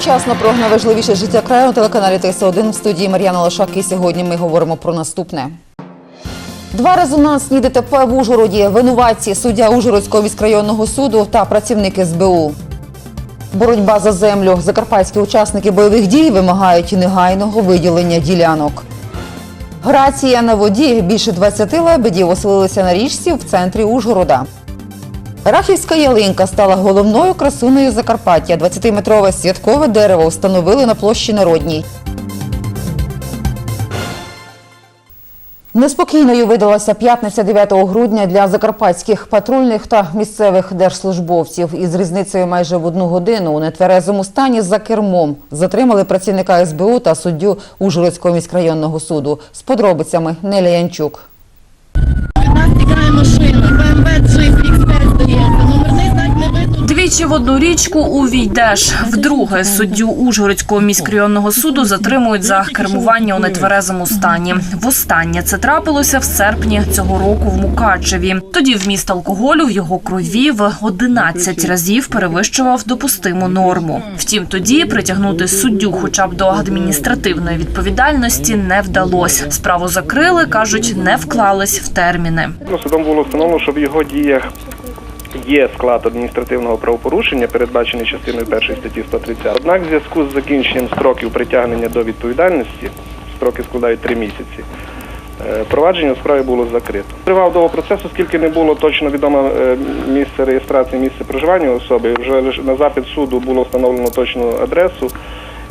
Вчасно про найважливіше життя краю на телеканалі ТС1 в студії Мар'яна Лошак. І сьогодні ми говоримо про наступне. Два резонансні ДТП в Ужгороді. Винуватці суддя Ужгородського міськрайонного суду та працівник СБУ. Боротьба за землю. Закарпатські учасники бойових дій вимагають негайного виділення ділянок. Грація на воді. Більше 20 лебедів оселилися на річці в центрі Ужгорода. Рахівська ялинка стала головною красунею Закарпаття. 20-метрове святкове дерево встановили на площі Народній. Неспокійною видалася п'ятниця 9 грудня для закарпатських патрульних та місцевих держслужбовців. Із різницею майже в одну годину у нетверезому стані за кермом затримали працівника СБУ та суддю Ужгородського міськрайонного суду. З подробицями Неля Янчук. Від нас тікає машина, БМВ Джип X5 здається. Номерний знак не видно. Двічі в одну річку увійдеш. Вдруге суддю Ужгородського міськрайонного суду затримують за кермування у нетверезому стані. Востаннє це трапилося в серпні цього року в Мукачеві. Тоді вміст алкоголю в його крові в 11 разів перевищував допустиму норму. Втім, тоді притягнути суддю, хоча б до адміністративної відповідальності, не вдалося. Справу закрили, кажуть, не вклались в терміни. Ну, Судом було встановлено, що в його діях є склад адміністративного правопорушення, передбачений частиною першої статті 130. Однак, в зв'язку з закінченням строків притягнення до відповідальності, строки складають три місяці. е, Провадження у справі було закрито. Тривав довго процес, оскільки не було точно відомо е, місце реєстрації, місце проживання особи. Вже на запит суду було встановлено точну адресу.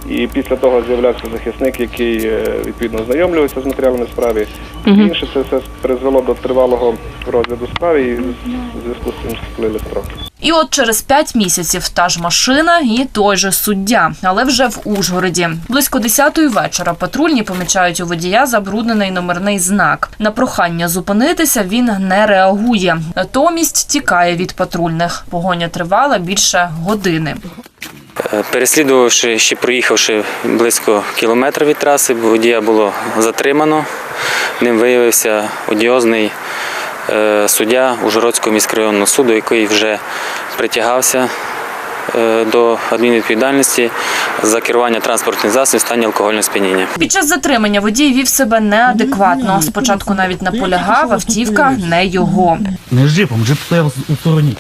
І після того з'являвся захисник, який е, відповідно ознайомлювався з матеріалами справи. Інше це все призвело до тривалого розгляду справи і в зв'язку з цим сплили строки. І от через п'ять місяців та ж машина і той же суддя, але вже в Ужгороді. Близько 10-ї вечора патрульні помічають у водія забруднений номерний знак. На прохання зупинитися він не реагує. Натомість тікає від патрульних. Погоня тривала більше години. Е, Переслідувавши, ще проїхавши близько кілометра від траси, водія було затримано. Ним виявився одіозний суддя Ужгородського міськрайонного суду, який вже притягався е, до адмінвідповідальності за керування транспортним засобом в стані алкогольного сп'яніння. Під час затримання водій вів себе неадекватно. Спочатку навіть наполягав, автівка не його. Не з джипом, джип стояв у стороні.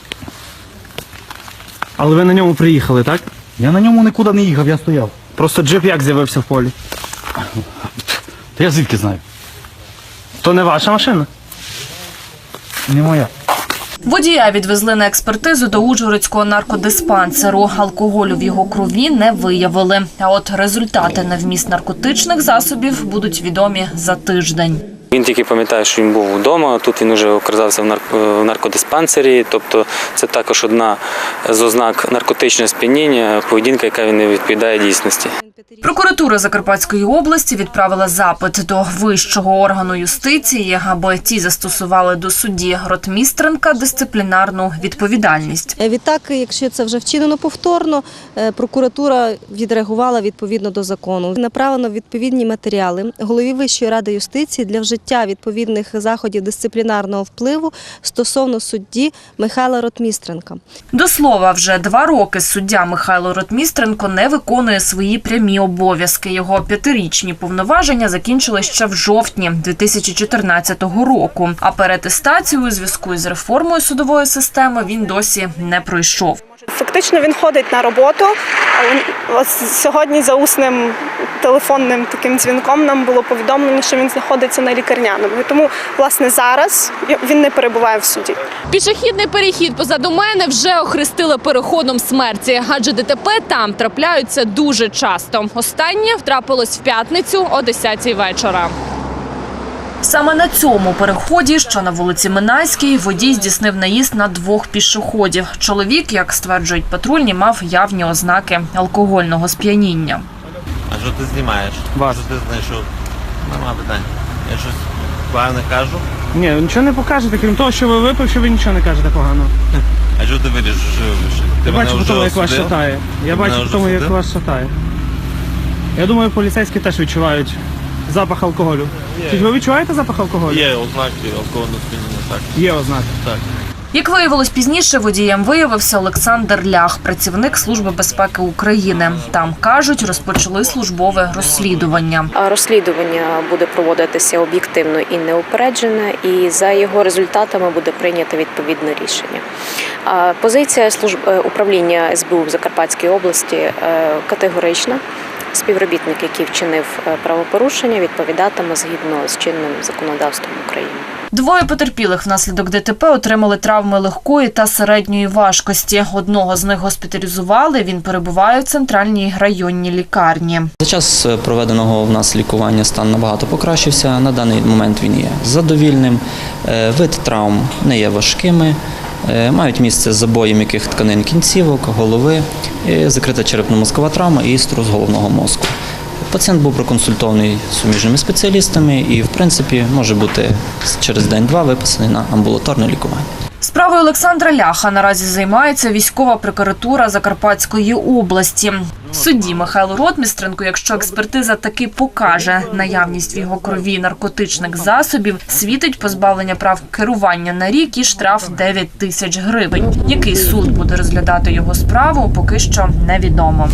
Але ви на ньому приїхали, так? Я на ньому нікуди не їхав, я стояв. Просто джип як з'явився в полі. Та я звідки знаю? То не ваша машина? Не моя. Водія відвезли на експертизу до Ужгородського наркодиспансеру. Алкоголю в його крові не виявили. А от результати на вміст наркотичних засобів будуть відомі за тиждень. Він тільки пам'ятає, що він був вдома. Тут він вже оказався в нарк- наркодиспансері. Тобто це також одна з ознак наркотичного сп'яніння, поведінка, яка він не відповідає дійсності. Прокуратура Закарпатської області відправила запит до вищого органу юстиції, аби ті застосували до судді Ротмістренка дисциплінарну відповідальність. Е, Відтак, якщо це вже вчинено повторно, е, прокуратура відреагувала відповідно до закону. Направлено відповідні матеріали голові Вищої ради юстиції для вжиття відповідних заходів дисциплінарного впливу стосовно судді Михайла Ротмістренка. До слова, вже два роки суддя Михайло Ротмістренко не виконує свої прямі обов'язки. Його п'ятирічні повноваження закінчили ще в жовтні 2014 року. А перетестацію у зв'язку із реформою судової системи він досі не пройшов. Фактично він ходить на роботу. Сьогодні за усним телефонним таким дзвінком нам було повідомлено, що він знаходиться на лікарняному. Тому, власне, зараз він не перебуває в суді. Пішохідний перехід позаду мене вже охрестили переходом смерті, адже ДТП там трапляються дуже часто. Останнє втрапилось в п'ятницю о 10-й вечора. Саме на цьому переході, що на вулиці Минайській, водій здійснив наїзд на двох пішоходів. Чоловік, як стверджують патрульні, мав явні ознаки алкогольного сп'яніння. А що ти знімаєш? Вас. Що ти знайшов? Нема питань. Я щось погано кажу. Ні, ви нічого не покажете, крім того, що ви випивши, ви нічого не кажете погано. А що ти вирішиш, що? Я Ти бачу мене по тому, як вас осудив? шатає. Я Ти бачу мене по вже тому, як осудив? вас шатає. Я думаю, поліцейські теж відчувають запах алкоголю. Є. Чи ви відчуваєте запах алкоголю? Є ознаки алкогольного сп'яніння, так. Є ознаки. Так. Як виявилось пізніше, водієм виявився Олександр Лях, працівник Служби безпеки України. Там кажуть, розпочали службове розслідування. Розслідування буде проводитися об'єктивно і неупереджене, і за його результатами буде прийнято відповідне рішення. Позиція служб е, управління СБУ в Закарпатській області е, категорична. Співробітник, який вчинив е, правопорушення, відповідатиме згідно з чинним законодавством України. Двоє потерпілих внаслідок ДТП отримали травми легкої та середньої важкості. Одного з них госпіталізували. Він перебуває в центральній районній лікарні. За час е, проведеного в нас лікування стан набагато покращився. На даний момент він є задовільним. Е, Вид травм не є важкими. Е, Мають місце забої м'яких тканин кінцівок, голови, е, закрита черепно-мозкова травма і струс головного мозку. Пацієнт був проконсультований суміжними спеціалістами і, в принципі, може бути через день-два виписаний на амбулаторне лікування. Справою Олександра Ляха наразі займається військова прокуратура Закарпатської області. Судді Михайлу Ротмістренку, якщо експертиза таки покаже наявність в його крові наркотичних засобів, світить позбавлення прав керування на рік і штраф 9 тисяч гривень. Який суд буде розглядати його справу, поки що невідомо.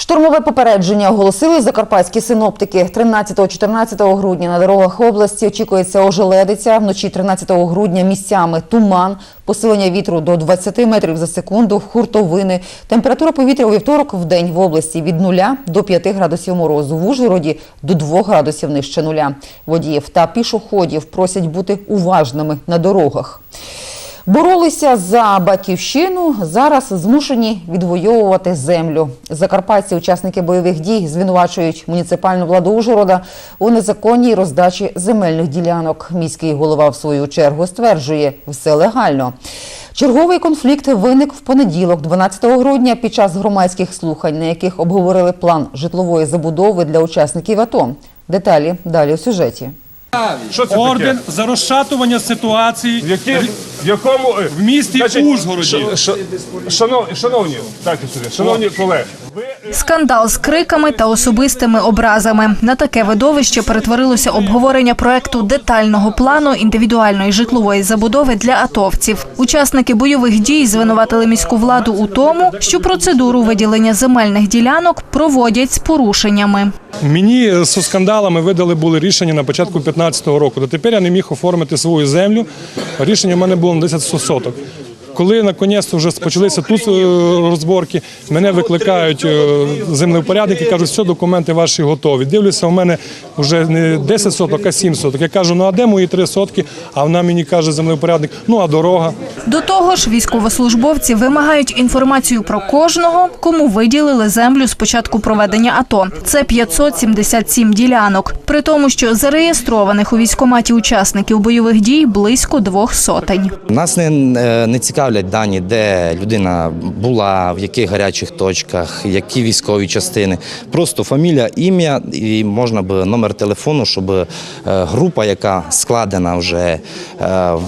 Штурмове попередження оголосили закарпатські синоптики. 13-14 грудня на дорогах області очікується ожеледиця. Вночі 13 грудня місцями туман, посилення вітру до 20 метрів за секунду, хуртовини. Температура повітря у вівторок в день в області від 0 до 5 градусів морозу. В Ужгороді до 2 градусів нижче нуля. Водіїв та пішоходів просять бути уважними на дорогах. Боролися за батьківщину, зараз змушені відвоювати землю. Закарпатці, учасники бойових дій, звинувачують муніципальну владу Ужгорода у незаконній роздачі земельних ділянок. Міський голова, в свою чергу, стверджує, все легально. Черговий конфлікт виник в понеділок, 12 грудня, під час громадських слухань, на яких обговорили план житлової забудови для учасників АТО. Деталі далі у сюжеті. Орден за розшатування ситуації В, які, в якому е, в місті Значить, Ужгороді. ш- ш- шанов- шановні, так і сюди, шановні колеги, ви Скандал з криками та особистими образами. На таке видовище перетворилося обговорення проекту детального плану індивідуальної житлової забудови для атовців. Учасники бойових дій звинуватили міську владу у тому, що процедуру виділення земельних ділянок проводять з порушеннями. Мені з скандалами видали були рішення на початку 2015 року. Дотепер я не міг оформити свою землю. Рішення в мене було на 10 соток. Коли наконець вже почалися тут е, розборки, мене викликають е, землевпорядники, кажуть, все, документи ваші готові. Дивлюся, у мене вже не 10 соток, а 7 соток. Я кажу, ну а де мої 3 сотки? А вона мені каже, землевпорядник, ну а дорога. До того ж, військовослужбовці вимагають інформацію про кожного, кому виділили землю з початку проведення АТО. Це 577 ділянок. При тому, що зареєстрованих у військкоматі учасників бойових дій близько двох сотень. Нас не, е, не цікавлять дані, де людина була, в яких гарячих точках, які військові частини. Просто фамілія, ім'я і можна б номер телефону, щоб е, група, яка складена вже е,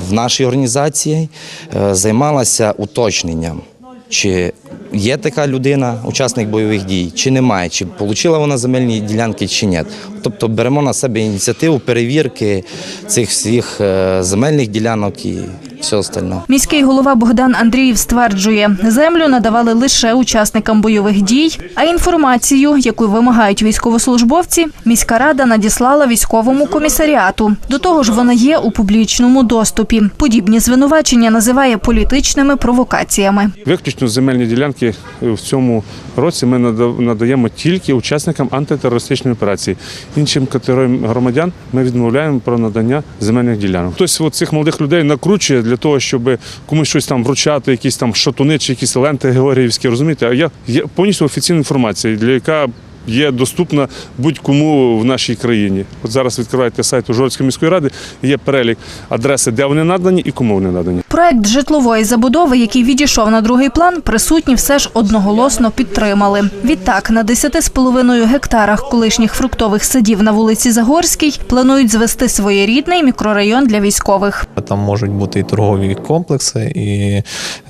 в нашій організації, е, займалася уточненням. Чи є така людина, учасник бойових дій, чи немає, чи отримала вона земельні ділянки, чи ні. Тобто беремо на себе ініціативу перевірки цих всіх земельних ділянок і все остальне. Міський голова Богдан Андріїв стверджує, землю надавали лише учасникам бойових дій, а інформацію, яку вимагають військовослужбовці, міська рада надіслала військовому комісаріату. До того ж, вона є у публічному доступі. Подібні звинувачення називає політичними провокаціями. виключно земельні ділянки в цьому році ми нада- надаємо тільки учасникам антитерористичної операції. Іншим категоріям громадян ми відмовляємо про надання земельних ділянок. Хтось цих молодих людей накручує для того, щоб комусь щось там вручати, якісь там шатуни чи якісь ленти георгіївські, розумієте? А я я повністю офіційна інформація, для яка є доступна будь-кому в нашій країні. От зараз відкриваєте сайт Ужгородської міської ради, є перелік адреси, де вони надані і кому вони надані. Проект житлової забудови, який відійшов на другий план, присутні все ж одноголосно підтримали. Відтак, на 10,5 гектарах колишніх фруктових садів на вулиці Загорській планують звести своєрідний мікрорайон для військових. Там можуть бути і торгові комплекси, і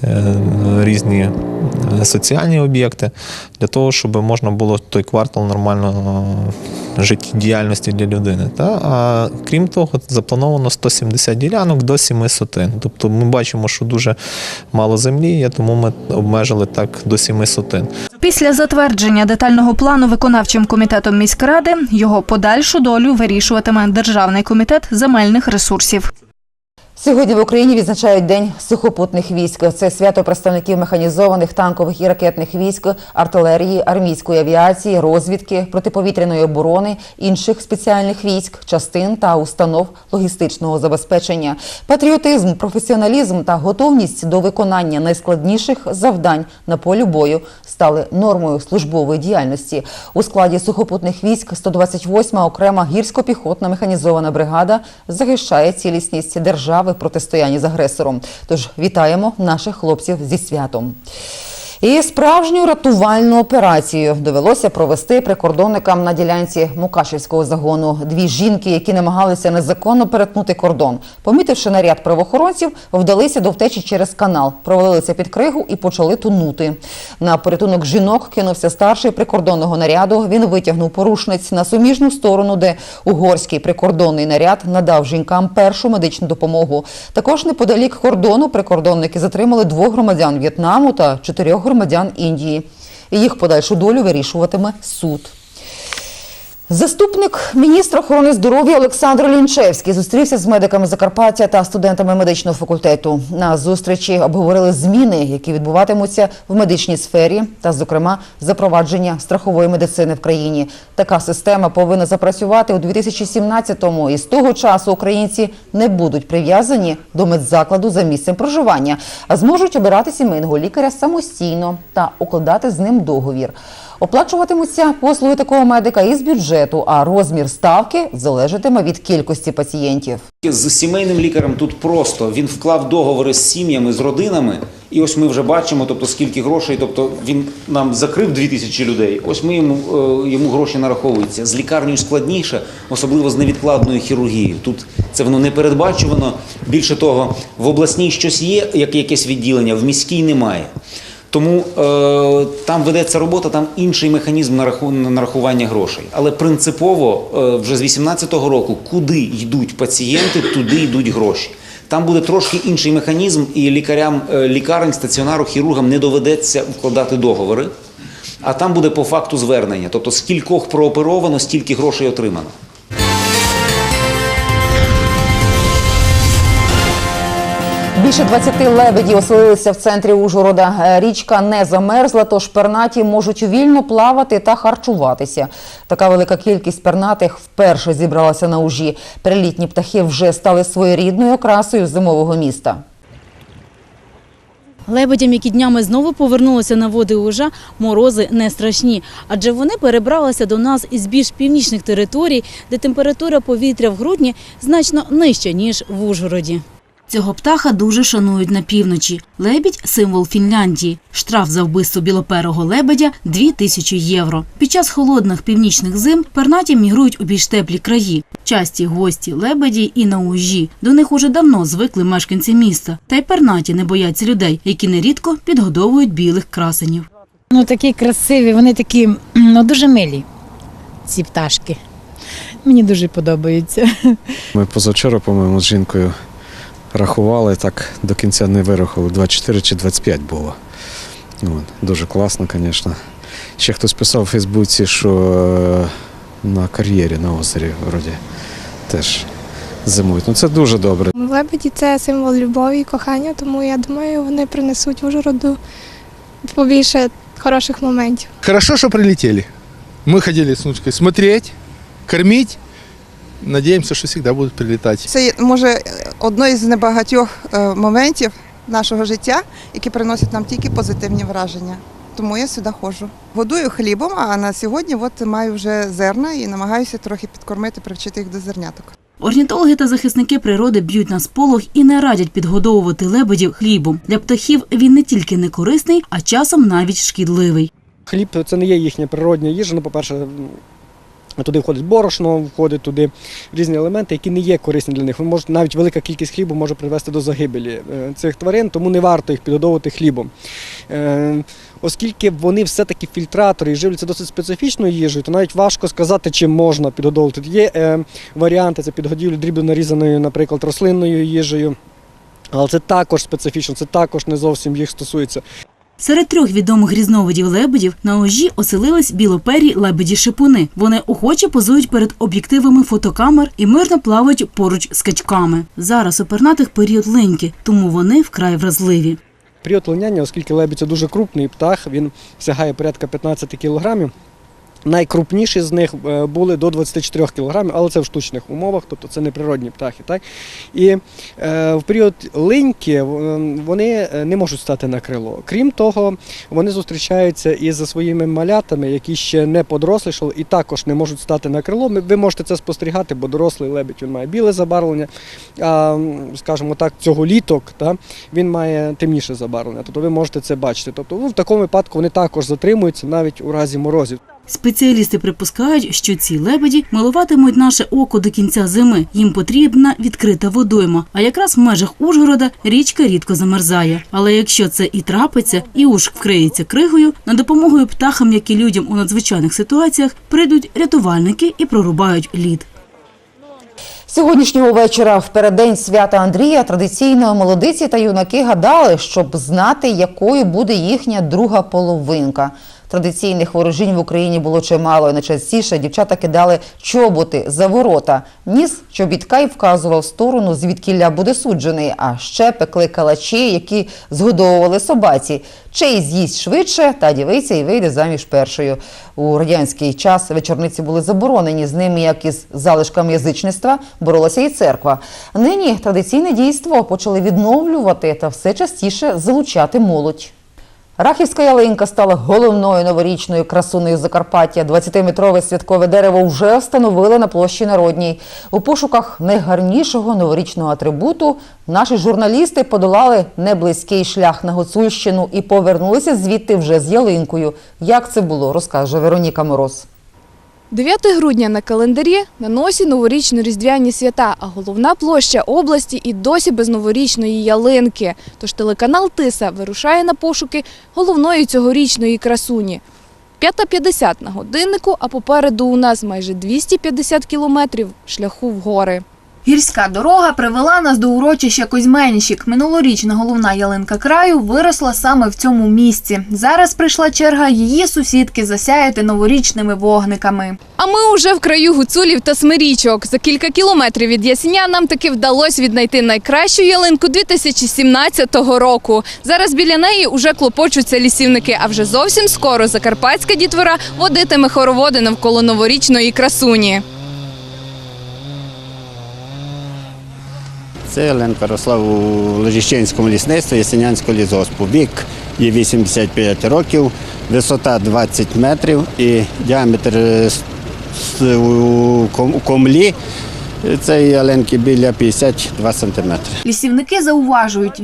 е, різні соціальні об'єкти, для того, щоб можна було той квартал нормально е, життєдіяльності для людини. Та? А крім того, заплановано 170 ділянок до 7 сотин. Тобто ми бачимо, що дуже мало землі є, тому ми обмежили так до 7 сотин. Після затвердження детального плану виконавчим комітетом міськради його подальшу долю вирішуватиме Державний комітет земельних ресурсів. Сьогодні в Україні відзначають День сухопутних військ. Це свято представників механізованих танкових і ракетних військ, артилерії, армійської авіації, розвідки, протиповітряної оборони, інших спеціальних військ, частин та установ логістичного забезпечення. Патріотизм, професіоналізм та готовність до виконання найскладніших завдань на полі бою стали нормою службової діяльності. У складі сухопутних військ 128-ма окрема гірсько-піхотна механізована бригада захищає цілісність держави в протистоянні з агресором. Тож вітаємо наших хлопців зі святом. І справжню рятувальну операцію довелося провести прикордонникам на ділянці Мукашівського загону. Дві жінки, які намагалися незаконно перетнути кордон, помітивши наряд правоохоронців, вдалися до втечі через канал, провалилися під кригу і почали тонути. На порятунок жінок кинувся старший прикордонного наряду. Він витягнув порушниць на суміжну сторону, де угорський прикордонний наряд надав жінкам першу медичну допомогу. Також неподалік кордону прикордонники затримали двох громадян В'єтнаму та чотирьох громадян Індії. Їх подальшу долю вирішуватиме суд. Заступник міністра охорони здоров'я Олександр Лінчевський зустрівся з медиками Закарпаття та студентами медичного факультету. На зустрічі обговорили зміни, які відбуватимуться в медичній сфері, та, зокрема, запровадження страхової медицини в країні. Така система повинна запрацювати у 2017-му. І з того часу українці не будуть прив'язані до медзакладу за місцем проживання, а зможуть обирати сімейного лікаря самостійно та укладати з ним договір. Оплачуватимуться послуги такого медика із бюджету, а розмір ставки залежатиме від кількості пацієнтів. З сімейним лікарем тут просто він вклав договори з сім'ями, з родинами, і ось ми вже бачимо, тобто скільки грошей. Тобто він нам закрив 2000 людей. Ось ми йому е, йому гроші нараховуються. З лікарнею складніше, особливо з невідкладною хірургією. Тут це воно не передбачувано. Більше того, в обласній щось є, як якесь відділення, в міській немає. Тому е, там ведеться робота, там інший механізм нараху- нарахування грошей. Але принципово е, вже з 2018 року, куди йдуть пацієнти, туди йдуть гроші. Там буде трошки інший механізм, і лікарям е, лікарень, стаціонару, хірургам не доведеться вкладати договори. А там буде по факту звернення. Тобто, скількох прооперовано, стільки грошей отримано. Більше 20 лебедів оселилися в центрі Ужгорода. Е, Річка не замерзла, тож пернаті можуть вільно плавати та харчуватися. Така велика кількість пернатих вперше зібралася на ужі. Перелітні птахи вже стали своєрідною окрасою зимового міста. Лебедям, які днями знову повернулися на води Ужа, морози не страшні, адже вони перебралися до нас із більш північних територій, де температура повітря в грудні значно нижча, ніж в Ужгороді. Цього птаха дуже шанують на півночі. Лебідь – символ Фінляндії. Штраф за вбивство білоперого лебедя – 2 тисячі євро. Під час холодних північних зим пернаті мігрують у більш теплі краї. Часті гості лебеді і на ужі. До них уже давно звикли мешканці міста. Та й пернаті не бояться людей, які нерідко підгодовують білих красенів. Ну такі красиві, вони такі ну, дуже милі, ці пташки. Мені дуже подобаються. Ми позавчора, по-моєму, з жінкою рахували, так до кінця не вирахували, 24 чи 25 було. От, дуже класно, звісно. Ще хтось писав у Фейсбуці, що е, на кар'єрі на озері вроді теж зимують. Ну це дуже добре. Лебеді це символ любові і кохання, тому я думаю, вони принесуть Ужгороду побільше хороших моментів. Хорошо, что прилетели. Мы ходили с внучкой смотреть, кормить. Надеемся, что всегда будут прилетать. Це може одно із небагатьох е, моментів нашого життя, які приносять нам тільки позитивні враження. Тому я сюди ходжу. Годую хлібом, а на сьогодні от маю вже зерна і намагаюся трохи підкормити, привчити їх до зерняток. Орнітологи та захисники природи б'ють на сполох і не радять підгодовувати лебедів хлібом. Для птахів він не тільки не корисний, а часом навіть шкідливий. Хліб це не є їхня природня їжа. Ну, по-перше, м, туди входить борошно, входить туди різні елементи, які не є корисні для них. Навіть велика кількість хлібу може привести до загибелі е, цих тварин, тому не варто їх підгодовувати хлібом. Е, оскільки вони все-таки фільтратори і живляться досить специфічною їжею, то навіть важко сказати, чим можна підгодовувати. Є е, варіанти, це підгодівлі дрібно нарізаною, наприклад, рослинною їжею. Але це також специфічно, це також не зовсім їх стосується. Серед трьох відомих різновидів лебедів на ожі оселились білопері лебеді-шипуни. Вони охоче позують перед об'єктивами фотокамер і мирно плавають поруч з качками. Зараз у пернатих період леньки, тому вони вкрай вразливі. Період линяння, оскільки лебідь це дуже крупний птах, він сягає порядка 15 кілограмів. Найкрупніші з них е, були до 24 кілограмів, але це в штучних умовах, тобто це не природні птахи. Так? І е, в період линьки е, вони е, не можуть стати на крило. Крім того, вони зустрічаються із своїми малятами, які ще не подорослішали і також не можуть стати на крило. Ви можете це спостерігати, бо дорослий лебідь він має біле забарвлення, а скажімо так, цього літок та, він має темніше забарвлення. Тобто ви можете це бачити. Тобто ну, в такому випадку вони також затримуються навіть у разі морозів. Спеціалісти припускають, що ці лебеді милуватимуть наше око до кінця зими. Їм потрібна відкрита водойма. А якраз в межах Ужгорода річка рідко замерзає. Але якщо це і трапиться, і уж вкриється кригою, на допомогою птахам, як і людям у надзвичайних ситуаціях, прийдуть рятувальники і прорубають лід. Сьогоднішнього вечора, в переддень свята Андрія, традиційно молодиці та юнаки гадали, щоб знати, якою буде їхня друга половинка. Традиційних ворожінь в Україні було чимало, і найчастіше дівчата кидали чоботи за ворота. Ніс чобітка й вказував сторону, звідкілля буде суджений. А ще пекли калачі, які згодовували собаці. Чий з'їсть швидше, та дівиця і вийде заміж першою. У радянський час вечорниці були заборонені. З ними, як із залишками язичництва, боролася і церква. Нині традиційне дійство почали відновлювати та все частіше залучати молодь. Рахівська ялинка стала головною новорічною красунею Закарпаття. 20-метрове святкове дерево вже встановили на площі Народній. У пошуках найгарнішого новорічного атрибуту наші журналісти подолали неблизький шлях на Гуцульщину і повернулися звідти вже з ялинкою. Як це було, розкаже Вероніка Мороз. 9 грудня на календарі на носі новорічно-різдвяні свята, а головна площа області і досі без новорічної ялинки. Тож телеканал Тиса вирушає на пошуки головної цьогорічної красуні. 5.50 на годиннику, а попереду у нас майже 250 кілометрів шляху в гори. Гірська дорога привела нас до урочища Козьменщик. Минулорічна головна ялинка краю виросла саме в цьому місці. Зараз прийшла черга її сусідки засяяти новорічними вогниками. А ми уже в краю гуцулів та смирічок. За кілька кілометрів від Ясеня нам таки вдалося віднайти найкращу ялинку 2017 року. Зараз біля неї уже клопочуться лісівники, а вже зовсім скоро закарпатська дітвора водитиме хороводи навколо новорічної красуні. Це ялинка росла у Лежищенському лісництві Ясенянського лісгоспу. Вік є 85 років, висота 20 метрів і діаметр е, у комлі цієї ялинки біля 52 сантиметри. Лісівники зауважують,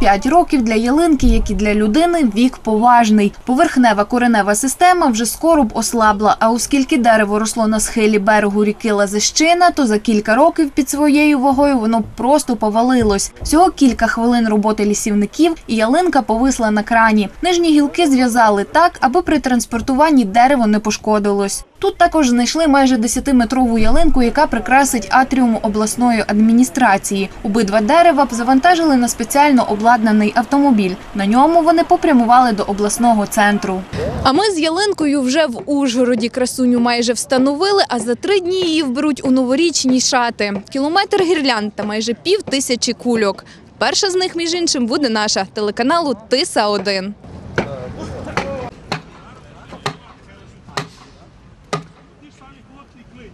85 років для ялинки, як і для людини, вік поважний. Поверхнева коренева система вже скоро б ослабла. А оскільки дерево росло на схилі берегу ріки Лазищина, то за кілька років під своєю вагою воно просто повалилось. Всього кілька хвилин роботи лісівників, і ялинка повисла на крані. Нижні гілки зв'язали так, аби при транспортуванні дерево не пошкодилось. Тут також знайшли майже 10-метрову ялинку, яка прикрасить атріум обласної адміністрації. Обидва дерева б завантажили на спеціально обладнаний автомобіль. На ньому вони попрямували до обласного центру. А ми з ялинкою вже в Ужгороді красуню майже встановили, а за три дні її вберуть у новорічні шати. Кілометр гірлянд та майже пів тисячі кульок. Перша з них, між іншим, буде наша телеканалу Тиса 1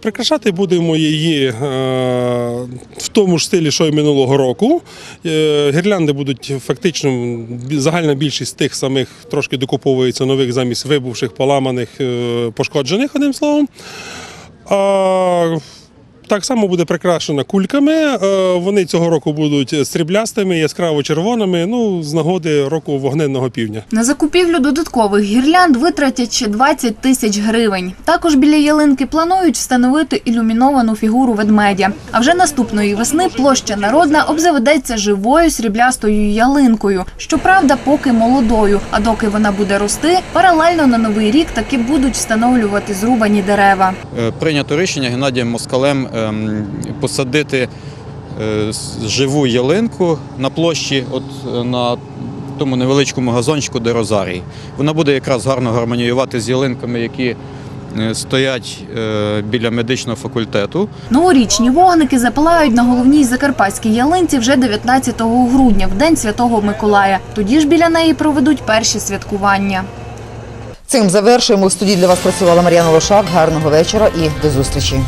Прикрашати будемо її е, в тому ж стилі, що й минулого року. Е, гірлянди будуть фактично загальна більшість тих самих трошки докуповується нових замість вибувших, поламаних, е, пошкоджених, одним словом. Так само буде прикрашена кульками. Е, Вони цього року будуть сріблястими, яскраво червоними. Ну, з нагоди року вогненного півдня. На закупівлю додаткових гірлянд витратять ще 20 тисяч гривень. Також біля ялинки планують встановити ілюміновану фігуру ведмедя. А вже наступної весни площа Народна обзаведеться живою сріблястою ялинкою. Щоправда, поки молодою. А доки вона буде рости, паралельно на новий рік таки будуть встановлювати зрубані дерева. Е, Прийнято рішення Геннадієм Москалем ем, посадити е, живу ялинку на площі, от е, на тому невеличкому газончику, де розарій. Вона буде якраз гарно гармоніювати з ялинками, які е, стоять біля медичного факультету. Новорічні вогники запалають на головній закарпатській ялинці вже 19 грудня, в день Святого Миколая. Тоді ж біля неї проведуть перші святкування. Цим завершуємо. У студії для вас працювала Мар'яна Лошак. Гарного вечора і до зустрічі.